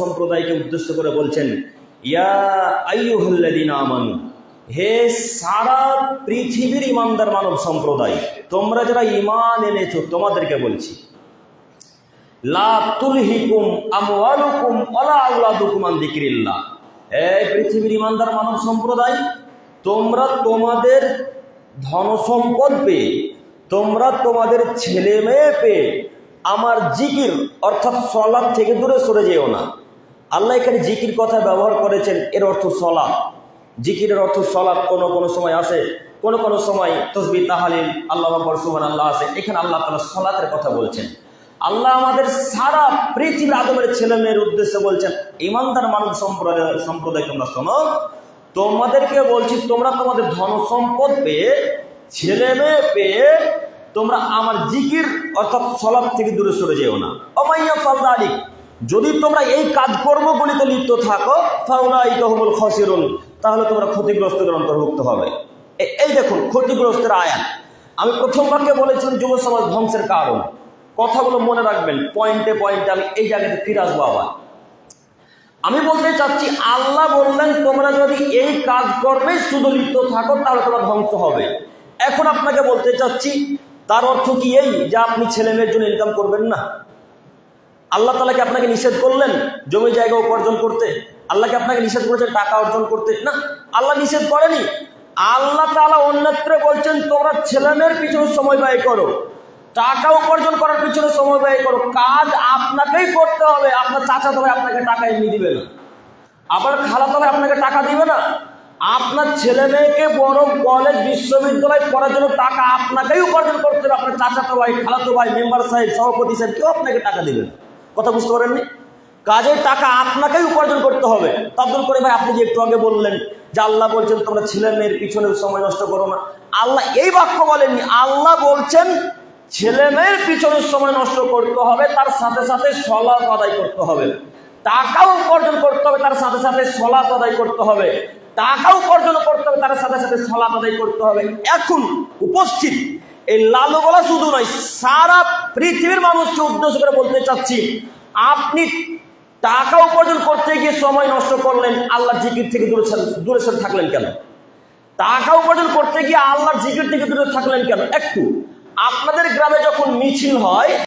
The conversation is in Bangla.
সম্প্রদায়কে উদ্দেশ্য করে বলছেন আমানু, হে সারা পৃথিবীর ইমানদার মানব সম্প্রদায়, তোমরা যারা ঈমান এনেছো, তোমাদেরকে বলছি পৃথিবীর ইমানদার মানব সম্প্রদায়, তোমরা তোমাদের ধন সম্পদ পেয়ে, তোমরা তোমাদের ছেলে মেয়ে পেয়ে, আমার জিকির অর্থাৎ সলাদ থেকে দূরে সরে যেও না। আল্লাহ এখানে জিকির কথা ব্যবহার করেছেন, এর অর্থ সলাদ জিকিরের অর্থ সলাদ কোনো কোনো সময় আসে কোনো কোনো সময় তসবি তাহালিল, আল্লাহ আকবর সুবহান আল্লাহ আছে। এখানে আল্লাহ তালা সলাতের কথা বলছেন। আল্লাহ আমাদের সারা পৃথিবীর আদমের ছেলে মেয়ের উদ্দেশ্যে বলছেন, ইমানদার মানব সম্প্রদায় সম্প্রদায় তোমরা শোনো। তোমাদেরকে বলছি, তোমরা তোমাদের ধন সম্পদ পেয়ে ছেলে মেয়ে পেয়ে, তোমরা আমার জিকির অর্থাৎ সলাপ থেকে দূরে সরে যেও না। অমাইয়া ফালদালিক যদি তোমরা এই কাজকর্মগুলিতে লিপ্ত থাকো ফাউলাই তহমুল খসিরুন, তাহলে তোমরা ক্ষতিগ্রস্তদের অন্তর্ভুক্ত হবে। এই দেখুন, ক্ষতিগ্রস্তের আয়াত। আমি প্রথম বাক্যে বলেছিলাম, যুব সমাজ ধ্বংসের কারণ। কথাগুলো মনে রাখবেন, পয়েন্টে পয়েন্টে আমি এই জায়গাতে ফিরে আসব আবার। আমি বলতে চাচ্ছি, আল্লাহ বললেন, তোমরা যদি এই কাজ করবে শুধু লিপ্ত থাকো, তাহলে তোমরা ধ্বংস হবে। এখন আপনাকে বলতে চাচ্ছি, তার অর্থ কি এই যে আপনি ছেলে মেয়ের জন্য ইনকাম করবেন না? আল্লাহ তালাকে আপনাকে নিষেধ করলেন জমি জায়গা উপার্জন করতে? আল্লাহকে আপনাকে নিষেধ করেছেন টাকা অর্জন করতে? না, আল্লাহ নিষেধ করেনি। আল্লাহ তালা অন্যত্র বলছেন, তোমরা ছেলে মেয়ের পিছনে সময় ব্যয় করো। টাকা উপার্জন করার পিছনে সময় ব্যয় করো। কাজ আপনাকেই করতে হবে। আপনার চাচা তবে আপনাকে টাকা এমনি দিবে না। আবার খালা তবে আপনাকে টাকা দিবে না। আপনার ছেলে মেয়েকে বড় কলেজ বিশ্ববিদ্যালয় পড়ার জন্য টাকা আপনাকেই উপার্জন করতে হবে। আপনার চাচাতো ভাই খালাতো ভাই মেম্বার সাহেব, সভাপতি সাহেব কেউ আপনাকে টাকা দিবে না। কথা বুঝতে পারেননি? কাজের টাকা আপনাকেই উপার্জন করতে হবে। তদ্দুল করে ভাই, আপনি যে একটু আগে বললেন যে আল্লাহ বলছেন, তোমরা ছেলে মেয়ের পিছনে সময় নষ্ট করো না। আল্লাহ এই বাক্য বলেননি। আল্লাহ বলছেন, ছেলে মেয়ের পিছনে সময় নষ্ট করতে হবে, তার সাথে সাথে সলাপ আদায় করতে হবে। টাকাও উপার্জন করতে হবে, তার সাথে সাথে সলাপ আদায় করতে হবে। টাকা উপার্জন করতে হবে, তার সাথে সাথে সলাপ আদায় করতে হবে। এখন উপস্থিত এই লালু বলা শুধু নয়, সারা পৃথিবীর মানুষকে উদ্দেশ্য করে বলতে চাচ্ছি, আপনি টাকা উপার্জন করতে গিয়ে সময় নষ্ট করলেন আল্লাহ জিকির থেকে দূরে দূরে সরে থাকলেন কেন? টাকা উপার্জন করতে গিয়ে আল্লাহর জিকির থেকে দূরে থাকলেন কেন? একটু, আপনাদের গ্রামে যখন মিছিল হয়